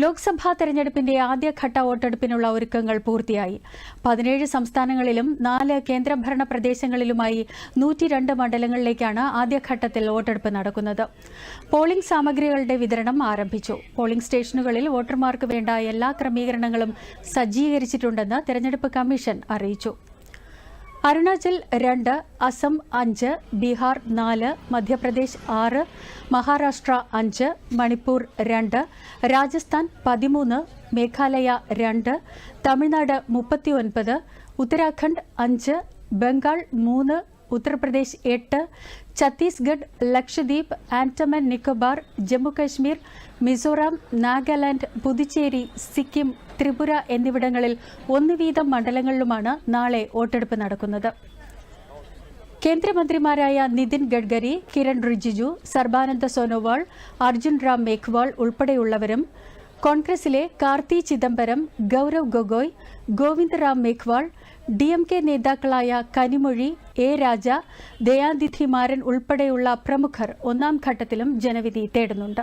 ലോക്സഭാ തെരഞ്ഞെടുപ്പിന്റെ ആദ്യഘട്ട വോട്ടെടുപ്പിനുള്ള ഒരുക്കങ്ങൾ പൂർത്തിയായി. പതിനേഴ് സംസ്ഥാനങ്ങളിലും നാല് കേന്ദ്രഭരണ പ്രദേശങ്ങളിലുമായി നൂറ്റിരണ്ട് മണ്ഡലങ്ങളിലേക്കാണ് ആദ്യഘട്ടത്തിൽ വോട്ടെടുപ്പ് നടക്കുന്നത്. പോളിംഗ് സാമഗ്രികളുടെ വിതരണം ആരംഭിച്ചു. പോളിംഗ് സ്റ്റേഷനുകളിൽ വോട്ടർമാർക്ക് വേണ്ട എല്ലാ ക്രമീകരണങ്ങളും സജ്ജീകരിച്ചിട്ടുണ്ടെന്ന് തെരഞ്ഞെടുപ്പ് കമ്മീഷൻ അറിയിച്ചു. അരുണാചൽ രണ്ട് അസം അഞ്ച് ബീഹാർ നാല് മധ്യപ്രദേശ് ആറ് മഹാരാഷ്ട്ര അഞ്ച് മണിപ്പൂർ രണ്ട് രാജസ്ഥാൻ പതിമൂന്ന് മേഘാലയ രണ്ട് തമിഴ്നാട് മുപ്പത്തിയൊൻപത് ഉത്തരാഖണ്ഡ് അഞ്ച് ബംഗാൾ മൂന്ന് ഉത്തർപ്രദേശ് എട്ട് ഛത്തീസ്ഗഡ് ലക്ഷദ്വീപ് ആൻഡമാൻ നിക്കോബാർ ജമ്മുകശ്മീർ മിസോറാം നാഗാലാൻഡ് പുതുച്ചേരി സിക്കിം ത്രിപുര എന്നിവിടങ്ങളിൽ ഒന്ന് വീതം മണ്ഡലങ്ങളിലുമാണ് നാളെ വോട്ടെടുപ്പ് നടക്കുന്നത്. കേന്ദ്രമന്ത്രിമാരായ നിതിൻ ഗഡ്കരി കിരൺ റിജിജു സർബാനന്ദ സോനോവാൾ അർജുൻ റാം മേഘ്വാൾ ഉൾപ്പെടെയുള്ളവരും കോൺഗ്രസിലെ Karti Chidambaram Gaurav Gogoi Govindaram Meghwal D M K നേതാക്കളായ കനിമൊഴി എ രാജ ദയാനിധി മാരൻ ഉൾപ്പെടെയുള്ള പ്രമുഖർ ഒന്നാം ഘട്ടത്തിലും ജനവിധി തേടുന്നുണ്ട്.